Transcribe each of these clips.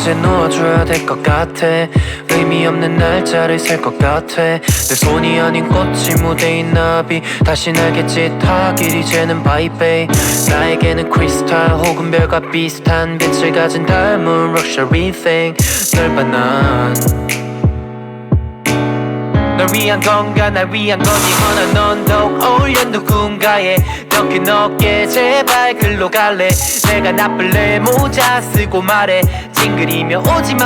이제 놓아줘야 될 것 같아. 의미 없는 날짜를 셀 것 같아. 내 손이 아닌 꽃이 무대인 나비. 다시 날개 짓하길 이제는 바이베이 나에게는 크리스탈 혹은 별과 비슷한 빛을 가진 닮은 luxury thing. 널봐난. 널 위한 건가 날 위한 거니? 허나 넌 더욱 어울려 더큰 어깨 제발 글로 갈래. 내가 나쁠래 모자 쓰고 말해 찡그리며 오지마.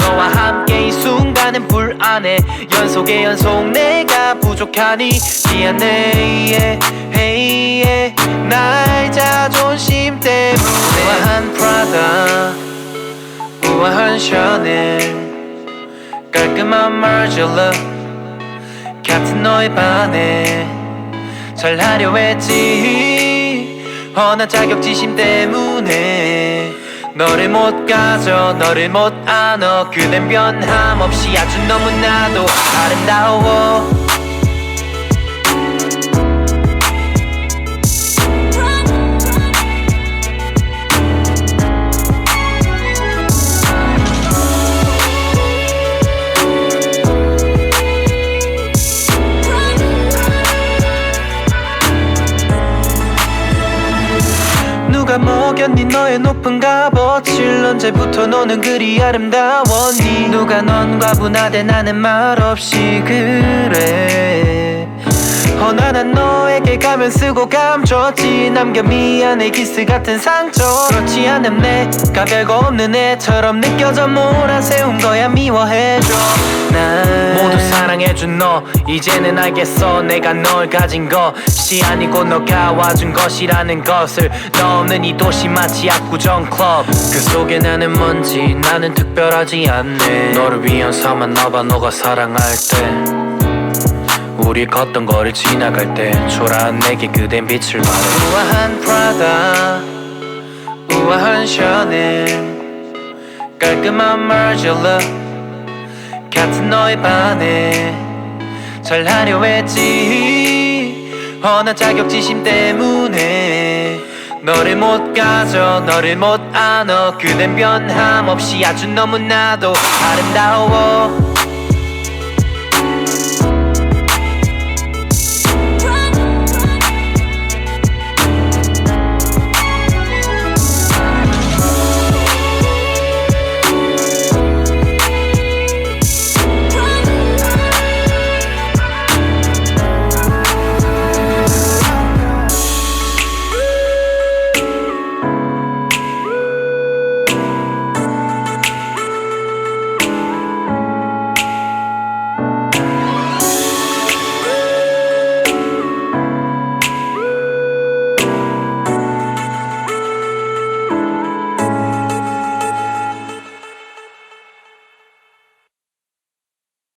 너와 함께 이 순간은 불안해. 연속의 연속 내가 부족하니 미안해 hey, yeah. 나의 자존심 때문에. 우아한 프라다 우아한 샤넬 깔끔한 마르젤라 같은 너의 반에 잘 하려 했지. 허나 자격지심 때문에 너를 못 가져 너를 못 안어 그댄 변함없이 아주 너무나도 아름다워 누가 먹였니? 너의 높은 값어치를 언제부터 너는 그리 아름다웠니? 누가 넌 과분하대 나는 말 없이 그래. 허나난 너에게 가면 쓰고 감췄지. 남겨 미안해. 기스 같은 상처. 그렇지 않음 내가 별거 없는 애처럼 느껴져. 몰아세운 거야. 미워해줘. 사랑 해준 너. 이제는 알겠어. 내가 널 가진 것이 아니고 너가 와준 것이라는 것을 너 없는 이 도시 마치 압구정 클럽. 그 속에 나는 뭔지 나는 특별하지 않네. 너를 위한 사만 나봐 너가 사랑할 때. 우리 걷던 거리를 지나갈 때. 초라한 내게 그댄 빛을 발해. 우아한 프라다 우아한 샤넬 깔끔한 마르젤라 같은 너의 반에 잘하려 했지. 허나 자격지심 때문에 너를 못 가져 너를 못 안어. 그댄 변함없이 아주 너무나도 아름다워